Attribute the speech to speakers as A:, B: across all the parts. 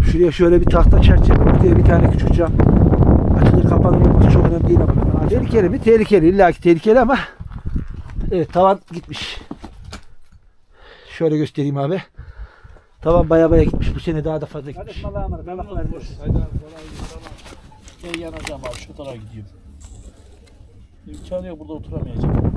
A: Abi şuraya şöyle bir tahta çerçeve, ortaya bir tane küçük cam. Açılır kapanır olması çok önemli değil ama. Tehlikeli mi? Tehlikeli. İlla ki tehlikeli ama. Evet tavan gitmiş. Şöyle göstereyim abi. Tavan baya baya gitmiş. Bu sene daha da fazla gitmiş.
B: Emanet. Allah kolaylık versin.
C: Haydi abi. Ben yanacağım abi şu tarafa gidiyorum. İmkanı yok burada oturamayacağım.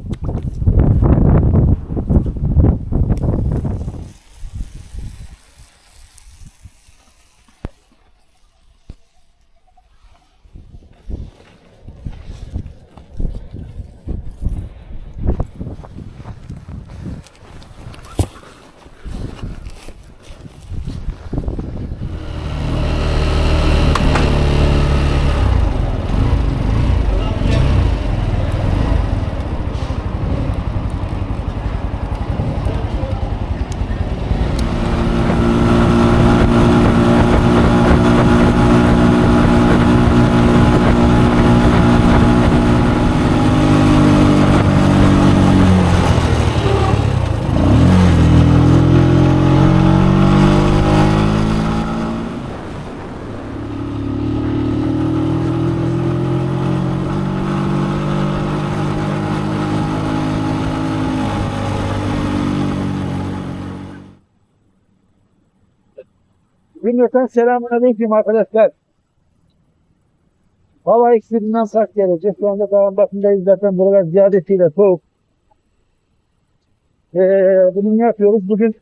B: Cümleten selamun aleyküm arkadaşlar. Hava ekstreminden sert gelecek. Şu anda dağın batındayız zaten buralar ziyadesiyle soğuk. Ee, bugün ne yapıyoruz? Bugün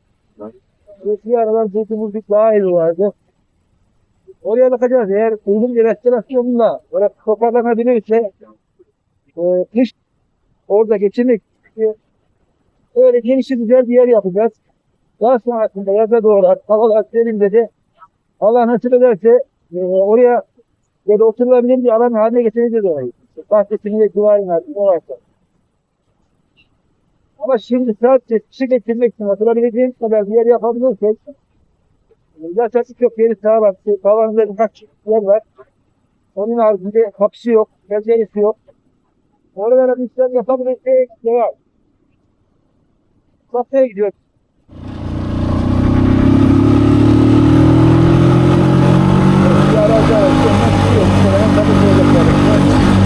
B: eski aralar zeytinburcuk daha iyi vardı. Oraya bakacağız. Eğer uygun bir restorasyonla orası toparlanabilirse e, kış orada geçirmek e, öyle genişli güzel bir yer yapacağız. Daha sonrasında yaza doğru havalar serinde de Allah nasip ederse e, oraya ya da oturulabilir bir alan haline getireceğiz orayı. Bahçesini ve duvarını artık varsa. Ama şimdi sadece kişi getirmek için oturabileceğimiz kadar bir yer yapabilirsek e, zaten çok yeri sağlam. Kalanında birkaç yer var. Onun haricinde kapısı yok, penceresi yok. Oralara bir işlem yapabilirsek devam. Kafeye gidiyoruz. Bir araca hemen çıkıyor. Hemen tabii böyle yapalım.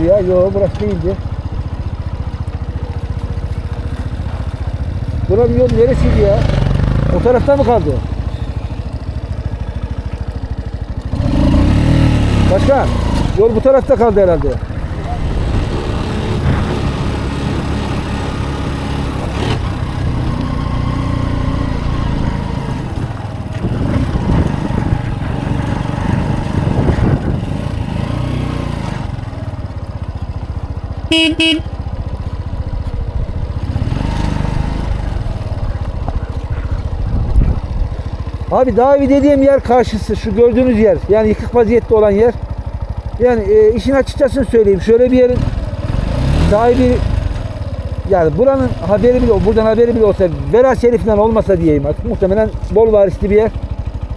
B: Yol ya? Yok burası değildi. Buranın yol neresiydi ya? O tarafta mı kaldı? Başkan, yol bu tarafta kaldı herhalde. Abi daha evi dediğim yer karşısı şu gördüğünüz yer. Yani yıkık vaziyette olan yer. Yani e, işin açıkçası söyleyeyim. Şöyle bir yerin sahibi yani buranın haberi bile buradan haberi bile olsa Vera Şerif'ten olmasa diyeyim artık muhtemelen bol varisli bir yer.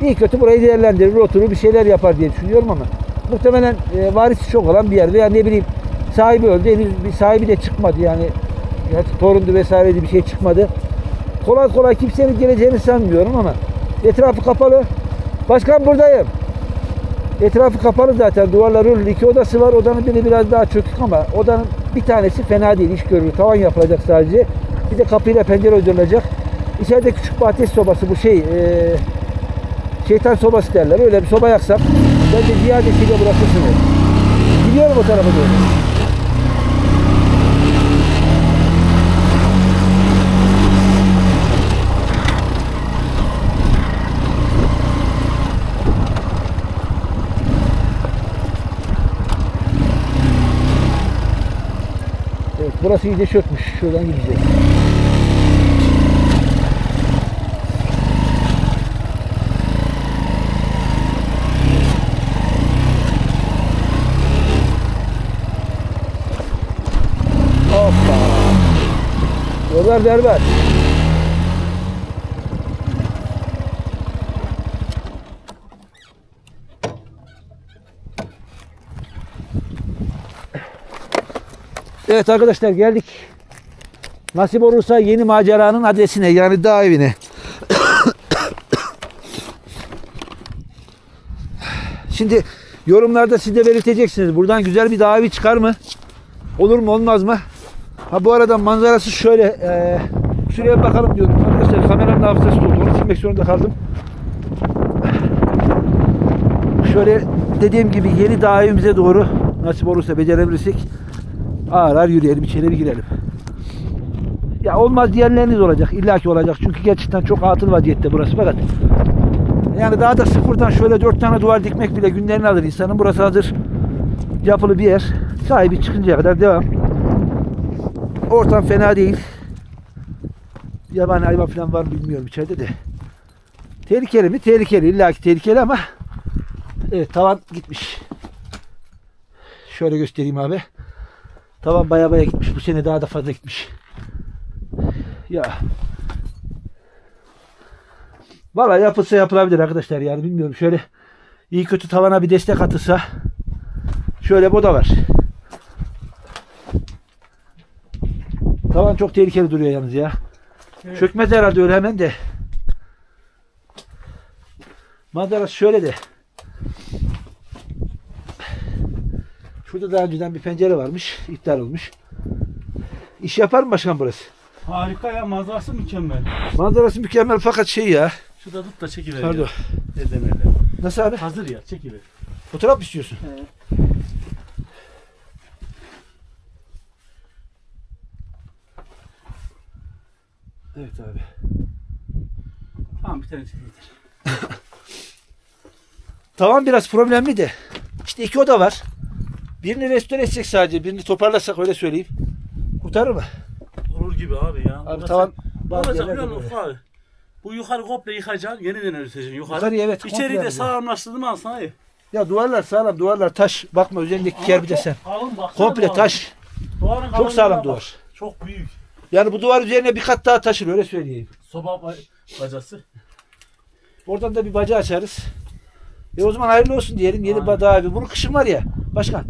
B: İyi kötü burayı değerlendirir, oturur bir şeyler yapar diye düşünüyorum ama muhtemelen e, varisi çok olan bir yer veya ne bileyim sahibi öldü henüz bir sahibi de çıkmadı yani artık torundu vesaireydi bir şey çıkmadı. Kolay kolay kimsenin geleceğini sanmıyorum ama etrafı kapalı. Başkan buradayım. Etrafı kapalı zaten. Duvarlar örülü. İki odası var. Odanın biri biraz daha çökük ama odanın bir tanesi fena değil. iş görür. Tavan yapılacak sadece. Bir de kapıyla pencere uydurulacak. İçeride küçük bir ateş sobası. Bu şey eee, şeytan sobası derler. Öyle bir soba yaksam bence ziyadesiyle burası sınır. Gidiyorum o tarafa doğru. Evet, burası iyice çökmüş. Şuradan gideceğiz. Hoppa. Yollar berbat. Evet arkadaşlar geldik. Nasip olursa yeni maceranın adresine yani dağ evine. Şimdi yorumlarda siz de belirteceksiniz. Buradan güzel bir dağ evi çıkar mı? Olur mu olmaz mı? Ha bu arada manzarası şöyle. eee şuraya bakalım diyorum. Arkadaşlar kameranın hafızası doldu. Onu silmek zorunda kaldım. Şöyle dediğim gibi yeni dağ evimize doğru nasip olursa becerebilirsek ağır ağır yürüyelim içeri bir girelim. Ya olmaz diyenleriniz olacak. İlla ki olacak. Çünkü gerçekten çok atıl vaziyette burası fakat yani daha da sıfırdan şöyle dört tane duvar dikmek bile günlerini alır insanın. Burası hazır yapılı bir yer. Sahibi çıkıncaya kadar devam. Ortam fena değil. Yabani hayvan falan var mı bilmiyorum içeride de. Tehlikeli mi? Tehlikeli. İlla ki tehlikeli ama evet tavan gitmiş. Şöyle göstereyim abi. Tavan baya baya gitmiş. Bu sene daha da fazla gitmiş. Ya. Valla yapılsa yapılabilir arkadaşlar yani bilmiyorum. Şöyle iyi kötü tavana bir destek atılsa. Şöyle bu da var. Tavan çok tehlikeli duruyor yalnız ya.
C: Evet.
B: Çökmez herhalde öyle hemen de. Manzarası şöyle de. Şurada daha önceden bir pencere varmış. iptal olmuş. İş yapar mı başkan burası?
C: Harika ya manzarası mükemmel.
B: Manzarası mükemmel fakat şey ya.
C: Şurada tut da çekiver.
B: Pardon.
C: ya. Elden elden.
B: Nasıl abi?
C: Hazır ya çekiver.
B: Fotoğraf mı istiyorsun? Evet abi.
C: Tamam bir tane çekiver.
B: Tavan biraz problemli de. İşte iki oda var. Birini restore etsek sadece. Birini toparlasak öyle söyleyeyim. Kurtarır mı?
C: Olur gibi abi ya.
B: Abi
C: Burası-
B: tavan
C: Ne
B: bazı
C: olacak
B: yerlerde
C: biliyor musun
B: böyle.
C: abi? Bu yukarı komple yıkacaksın, yeniden öteceksin yukarı.
B: Yukarı evet. komple
C: İçeriği de
B: yapacağız.
C: sağlamlaştırdın mı alsana iyi.
B: Ya duvarlar sağlam duvarlar taş. Bakma üzerindeki ker bir de sen.
C: Kalın baksana
B: Komple
C: duvarın.
B: taş.
C: Duvarın
B: Çok
C: kalınlığına
B: sağlam
C: bak.
B: duvar.
C: Çok büyük.
B: Yani bu duvar üzerine bir kat daha taşır öyle söyleyeyim.
C: Soba ba- bacası.
B: Oradan da bir baca açarız. E o zaman hayırlı olsun diyelim yeni
C: Aynen.
B: abi. Bunu kışın var ya başkan.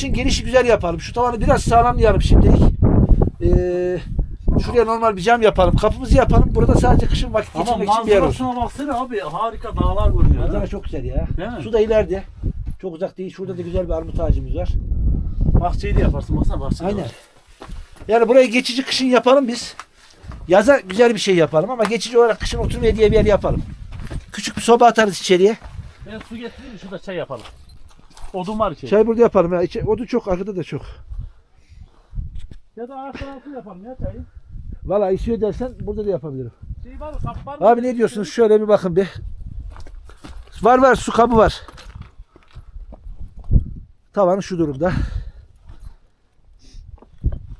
B: Kışın gelişi güzel yapalım. Şu tavanı biraz sağlamlayalım şimdilik. Ee, şuraya normal bir cam yapalım. Kapımızı yapalım. Burada sadece kışın vakit
C: Ama
B: geçirmek için bir yer olsun.
C: manzarasına baksana abi harika dağlar görünüyor.
B: Manzara
C: ha.
B: çok güzel ya.
C: Değil mi?
B: Su da ileride. Çok uzak değil. Şurada da güzel bir armut ağacımız var.
C: Bahçeyi de yaparsın baksana bahçede.
B: Aynen.
C: var.
B: Yani burayı geçici kışın yapalım biz. Yaza güzel bir şey yapalım ama geçici olarak kışın oturmaya diye bir yer yapalım. Küçük bir soba atarız içeriye.
C: Ben su getireyim şurada çay yapalım. Odun var ki.
B: Çay burada yapalım ya. İçe, odu çok, arkada da çok.
C: Ya da ağaçtan altı yapalım ya çayı.
B: Valla istiyor dersen burada da yapabilirim.
C: Şey var mı kap var mı?
B: Abi ne diyorsunuz? Şöyle bir bakın bir. Var var su kabı var. Tavanı şu durumda.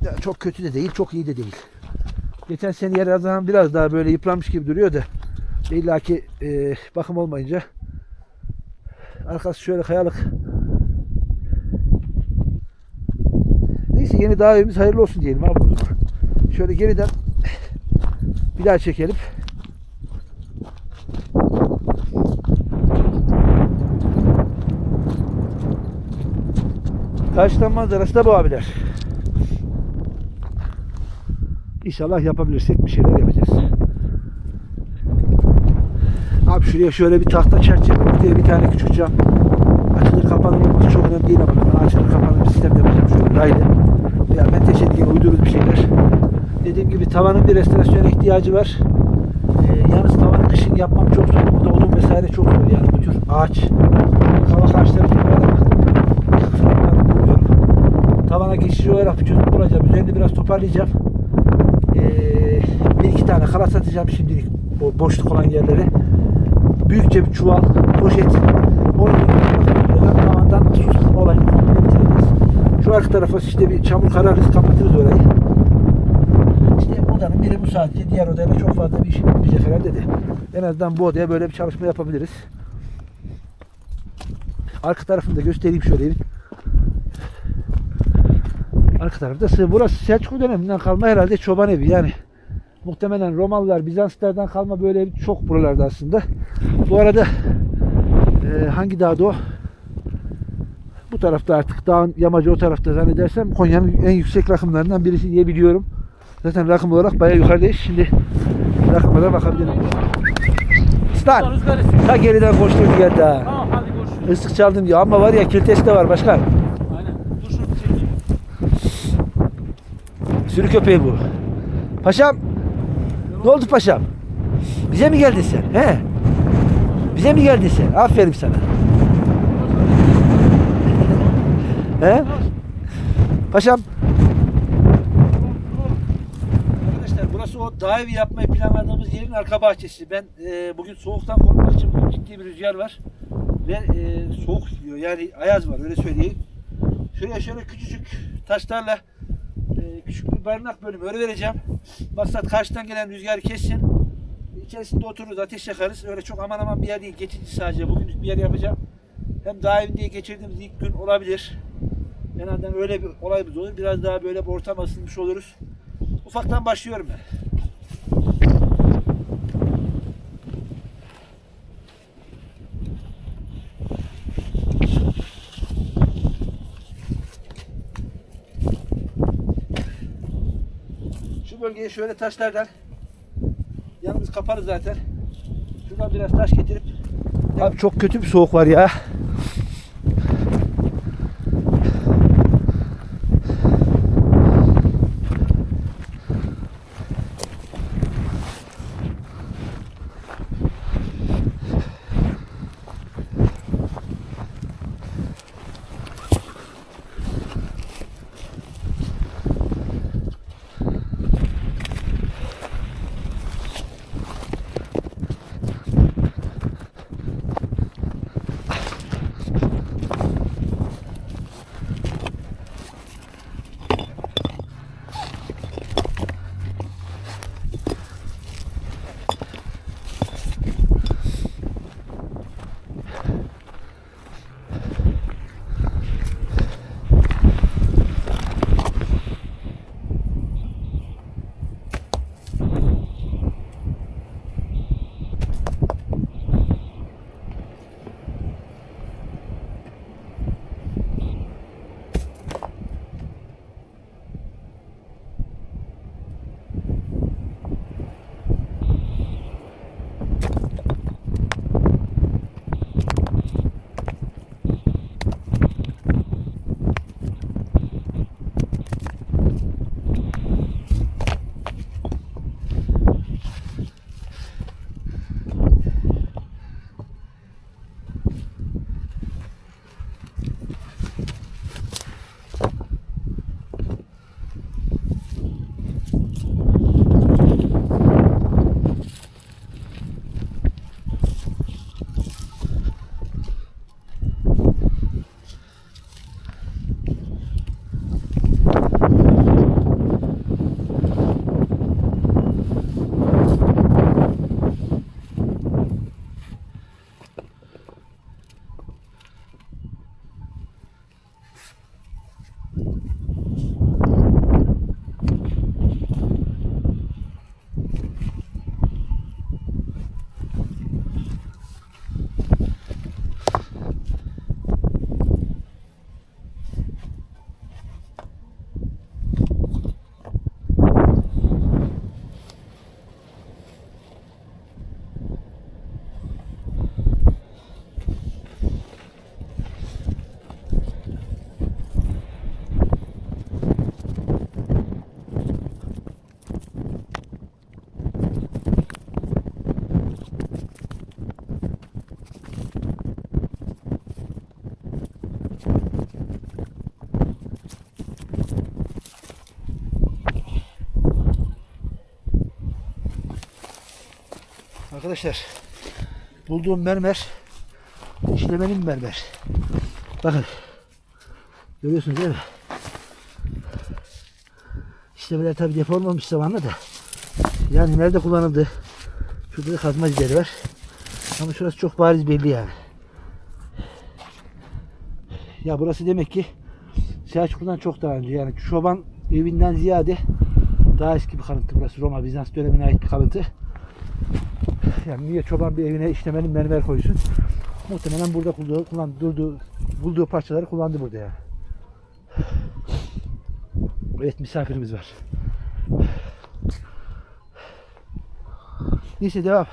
B: Ya çok kötü de değil, çok iyi de değil. Geçen sene yer azından biraz daha böyle yıpranmış gibi duruyor da illa ki e, bakım olmayınca arkası şöyle kayalık. Yeni dağ evimiz hayırlı olsun diyelim abi. Şöyle geriden bir daha çekelim. Karşıdan manzarası da bu abiler. İnşallah yapabilirsek bir şeyler yapacağız. Abi şuraya şöyle bir tahta çerçeve ortaya bir tane küçük cam. Açılır kapanır olması çok önemli değil ama ben açılır kapanır bir sistem yapacağım şöyle raylı. Ya ben teşekkür ederim uydururuz bir şeyler. Dediğim gibi tavanın bir restorasyona ihtiyacı var. Ee, yalnız tavanı kışın yapmam çok zor. Burada odun vesaire çok zor yani. Bu tür ağaç, var ama bilmiyorum. Tavana geçici olarak çözüm bulacağım. Üzerini biraz toparlayacağım. Ee, bir iki tane kalas atacağım şimdilik o boşluk olan yerlere. Büyükçe bir çuval, poşet. Onu tavandan bitireceğiz. Şu arka tarafa işte bir çamur kararız kapatırız orayı. İşte odanın biri bu sadece. Diğer odayla çok fazla bir işim yapmayacak herhalde de. En azından bu odaya böyle bir çalışma yapabiliriz. Arka tarafını da göstereyim şöyle bir. Arka tarafta sığ. Burası Selçuklu döneminden kalma herhalde çoban evi yani. Muhtemelen Romalılar, Bizanslardan kalma böyle çok buralarda aslında. Bu arada e, hangi dağda o? Bu tarafta artık dağın yamacı o tarafta zannedersem Konya'nın en yüksek rakımlarından birisi diye biliyorum. Zaten rakım olarak bayağı yukarıdayız. Şimdi rakımlara bakabilirim. Stan. Ta geriden koştum geldi ha.
C: Tamam hadi görüşürüz.
B: Islık çaldım diyor ama var ya kilitesi de var başkan.
C: Aynen. Dur şunu çekeyim.
B: Sürü köpeği bu. Paşam. Ne oldu paşam? Bize mi geldin sen? He? Bize mi geldin sen? Aferin sana. He? Paşam. Arkadaşlar burası o dağ yapmayı planladığımız yerin arka bahçesi. Ben e, bugün soğuktan korkmak için bugün ciddi bir rüzgar var. Ve e, soğuk gidiyor yani ayaz var öyle söyleyeyim. Şuraya şöyle küçücük taşlarla e, küçük bir barınak bölümü öyle vereceğim. Maksat karşıdan gelen rüzgarı kessin. İçerisinde otururuz, ateş yakarız. Öyle çok aman aman bir yer değil. Geçici sadece. Bugünlük bir yer yapacağım. Hem daha evinde geçirdiğimiz ilk gün olabilir. En azından öyle bir olayımız olur. Biraz daha böyle bir ortam ısınmış oluruz. Ufaktan başlıyorum ben. Şu bölgeye şöyle taşlardan yanımız kapalı zaten. Şuradan biraz taş getirip Abi çok kötü bir soğuk var ya. Arkadaşlar bulduğum mermer işlemeli bir mermer. Bakın. Görüyorsunuz değil mi? İşlemeler tabi depo olmamış zamanla da. Yani nerede kullanıldı? Şurada da kazma izleri var. Ama şurası çok bariz belli yani. Ya burası demek ki Selçuklu'dan çok daha önce yani çoban evinden ziyade Daha eski bir kalıntı burası. Roma, Bizans dönemine ait bir kalıntı. Yani niye çoban bir evine işlemenin mermer koysun? Muhtemelen burada kullandığı, kullandığı, bulduğu parçaları kullandı burada yani. Evet misafirimiz var. Neyse devam.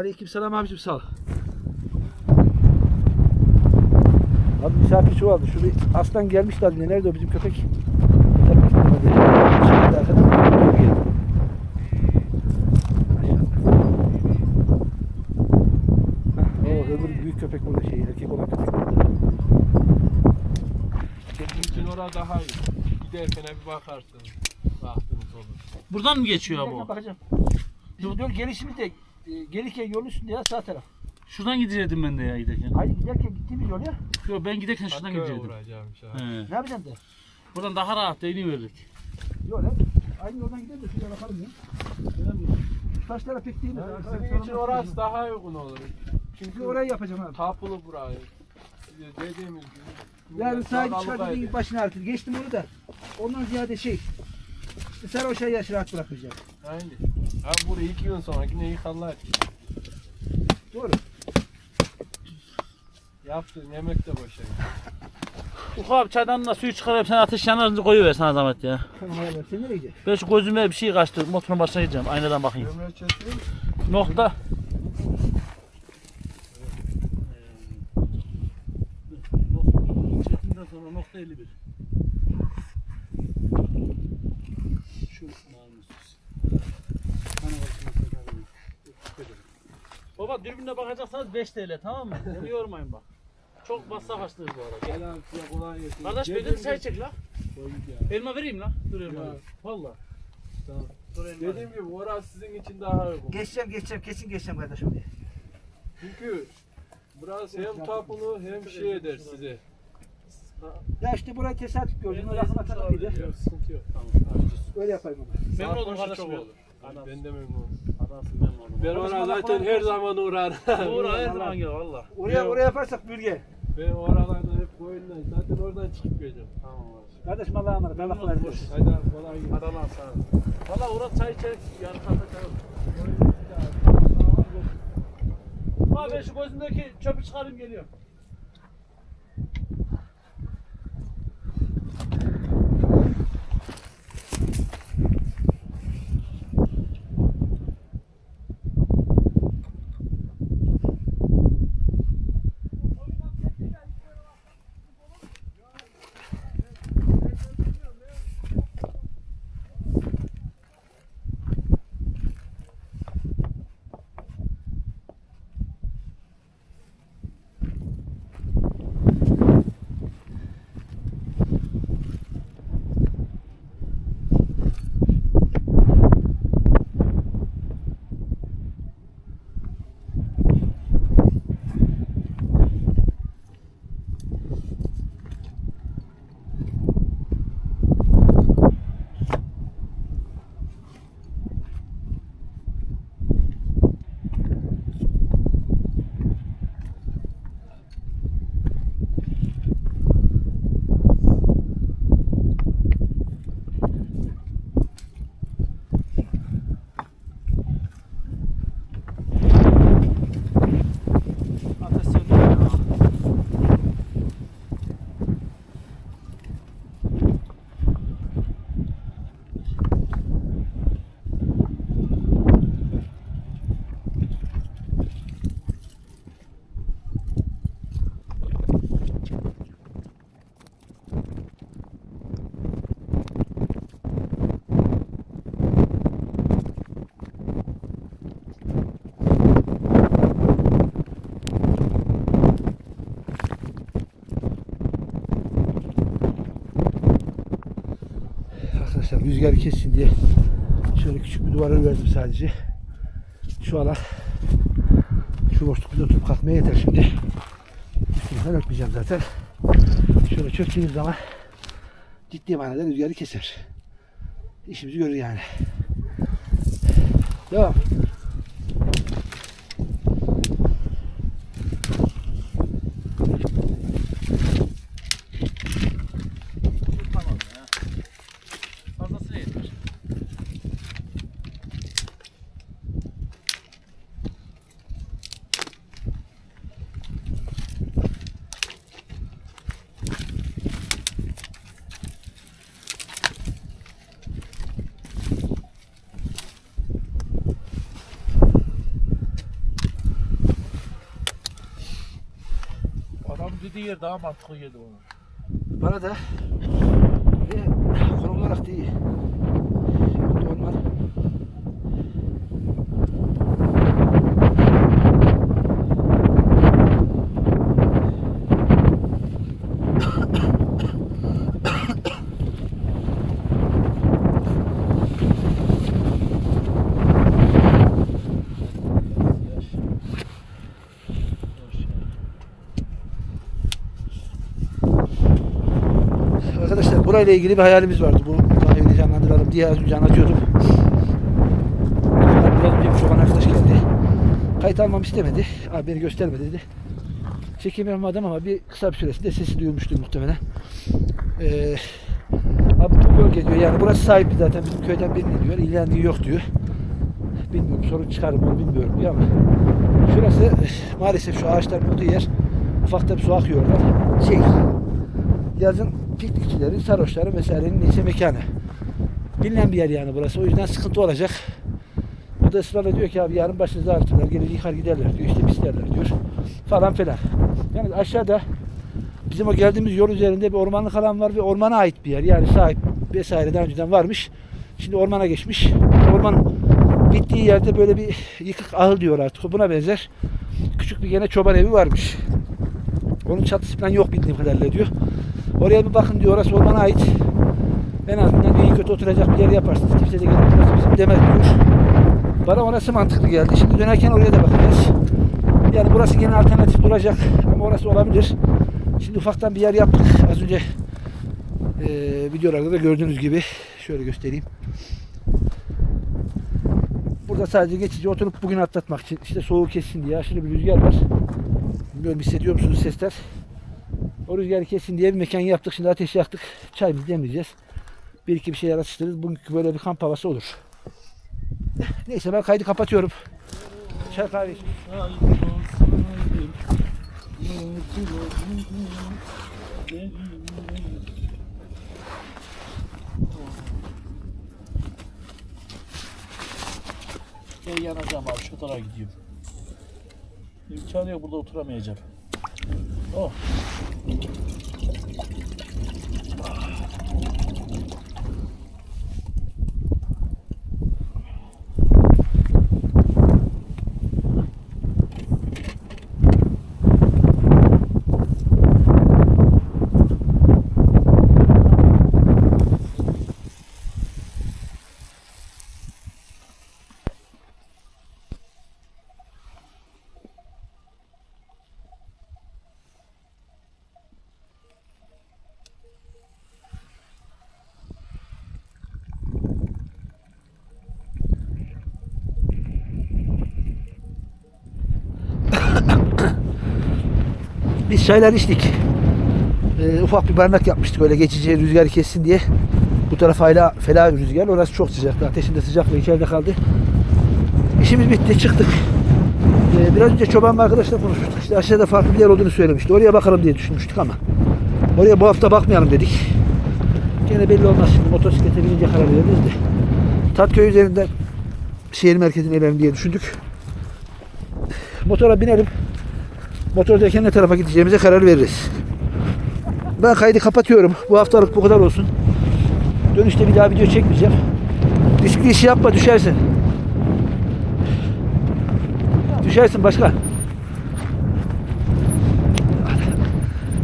B: Aleyküm selam abicim sağ ol. Abi misafir çoğaldı. Şu bir aslan gelmişti az önce. Nerede o bizim köpek? O öbür büyük köpek burada şey erkek olan köpek burada.
D: Senin için orada daha iyi. Giderken bir bakarsın. Baktığınız olur.
C: Buradan mı geçiyor bu?
B: bakacağım. Dur dur gelişimi de e, gelirken yol üstünde ya sağ taraf.
C: Şuradan gidecektim ben de ya giderken.
B: Hayır giderken gittiğimiz yol ya.
C: Yok ben giderken şuradan gidecektim. He.
B: Ne yapacaksın de?
C: Buradan daha rahat verdik.
B: Yok lan. Aynı yoldan gidelim de şuraya bakalım ya. Şu taşlara pek değil mi?
D: Yani senin için orası daha uygun olur.
B: Çünkü orayı yapacağım abi.
D: Tapulu burayı. Dediğimiz gibi.
B: Sahip
D: Dağlık
B: çıkar dediğin başına artık. Geçtim onu da. Ondan ziyade şey. Sen o şeyi yaş rahat bırakmayacak.
D: Aynen. Ha burayı iki gün sonra yine yıkarlar.
B: Doğru.
D: Yaptığın yemek de gidiyor.
C: Ufuk abi çaydanla suyu çıkarıp sen ateş yanarınca koyuver sana zahmet ya.
B: Hayırlı. Sen nereye?
C: Ben şu gözüme bir şey kaçtı. Motorun başına gideceğim. Aynadan bakayım.
D: Ömür çetin.
C: Nokta. Çetinden sonra nokta 51. Şu namussuz. Dürbünle bakacaksanız 5 TL tamam mı? Beni yormayın bak. Çok masraf açtınız bu arada.
D: Gel abi size kolay gelsin.
C: Kardeş çay
D: gibi-
C: çek la.
D: Ya.
C: Elma vereyim la. Dur elma.
D: Ya.
C: Valla.
D: Tamam.
C: Dur elma.
D: Dediğim gibi orası sizin için daha uygun.
B: Geçeceğim geçeceğim. Kesin geçeceğim kardeşim diye.
D: Çünkü burası hem tapulu hem şey eder size.
B: Ya işte burayı tesadüf gördüm. Öyle
C: de
B: aklıma
C: isim
B: takıldıydı.
D: Yok sıkıntı yok.
C: Tamam.
B: Öyle yapayım onu.
C: Memnun oldum kardeşim.
D: Ben de
C: memnun oldum.
D: Ben
B: Allah
D: zaten her zaman uğrarım.
C: Uğur her zaman gel valla.
B: Oraya oraya yaparsak bürge.
D: Ben oralardan hep koyundan zaten oradan çıkıp geleceğim.
C: Tamam abi.
B: Kardeşim Allah'a emanet. Allah kolaylık versin.
D: Hadi abi kolay gelsin.
C: Hadi Allah'a sağ ol. Valla Uğur çay içerik yani kahve çay Abi ben şu gözümdeki çöpü çıkarayım geliyorum.
B: Rüzgarı kessin diye şöyle küçük bir duvarı verdim sadece. Şu alan şu boşlukta oturup kalkmaya yeter şimdi. Üstünden örtmeyeceğim zaten. Şöyle çöktüğümüz zaman ciddi manada rüzgarı keser. İşimizi görür yani. Devam.
C: Tamam ya. Fazlası yeter. Adam dediği yer daha mantıklı geldi bana.
B: Bana da ve konum olarak da. Normal. Arkadaşlar burayla ilgili bir hayalimiz vardı. Bu hayali canlandıralım diye az önce anlatıyordum. Biraz önce bir çoban arkadaş geldi. Kayıt almam istemedi. Abi beni gösterme dedi. Çekim yapmadım ama bir kısa bir süresinde sesi duyulmuştur muhtemelen. Ee, abi bu bölge diyor yani burası sahibi zaten bizim köyden birini diyor. İlgilendiği yok diyor. Bilmiyorum sorun çıkar mı bilmiyorum diyor ama şurası maalesef şu ağaçların olduğu yer ufakta bir su akıyor oradan. Şey yazın piknikçilerin, sarhoşların vesairenin neyse mekanı. Bilinen bir yer yani burası. O yüzden sıkıntı olacak. O da ısrarla diyor ki abi yarın başınıza ağrıtırlar. Gelir yıkar giderler diyor. İşte pislerler diyor. Falan filan. Yani aşağıda bizim o geldiğimiz yol üzerinde bir ormanlık alan var ve ormana ait bir yer. Yani sahip vesaire daha önceden varmış. Şimdi ormana geçmiş. Orman bittiği yerde böyle bir yıkık ahıl diyor artık. Buna benzer küçük bir gene çoban evi varmış. Onun çatısı falan yok bildiğim kadarıyla diyor. Oraya bir bakın diyor orası ormana ait. En azından iyi kötü oturacak bir yer yaparsınız. Kimse de gelip burası bizim demez diyor. Bana orası mantıklı geldi. Şimdi dönerken oraya da bakacağız. Yani burası yine alternatif duracak ama orası olabilir. Şimdi ufaktan bir yer yaptık. Az önce eee videolarda da gördüğünüz gibi şöyle göstereyim. Burada sadece geçici oturup bugün atlatmak için işte soğuk kessin diye aşırı bir rüzgar var. Bilmiyorum hissediyor musunuz sesler? O rüzgarı kesin diye bir mekan yaptık. Şimdi ateş yaktık. Çayımızı demleyeceğiz. Bir iki bir şeyler atıştırırız. Bugünkü böyle bir kamp havası olur. Neyse ben kaydı kapatıyorum. Çay kahve için.
C: Ben yanacağım abi şu tarafa gidiyorum. İmkanı yok burada oturamayacağım. Oh.
B: Çaylar içtik. Ee, ufak bir barınak yapmıştık öyle geçici rüzgar kessin diye. Bu taraf hala fela bir rüzgar. Orası çok sıcaktı. Ateşinde sıcaklığı içeride kaldı. İşimiz bitti. Çıktık. Ee, biraz önce çoban arkadaşla konuşmuştuk. İşte aşağıda farklı bir yer olduğunu söylemişti. Oraya bakalım diye düşünmüştük ama oraya bu hafta bakmayalım dedik. Gene belli olmaz şimdi. Motosiklete binince karar veririz de. Tatköy üzerinden şehir merkezine inelim diye düşündük. Motora binelim motordayken ne tarafa gideceğimize karar veririz. Ben kaydı kapatıyorum. Bu haftalık bu kadar olsun. Dönüşte bir daha video çekmeyeceğim. Riskli işi yapma düşersin. Düşersin başka.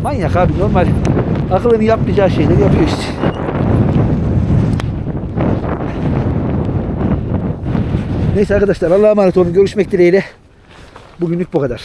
B: Manyak abi normal. Akılını yapmayacağı şeyleri yapıyor işte. Neyse arkadaşlar Allah'a emanet olun. Görüşmek dileğiyle. Bugünlük bu kadar.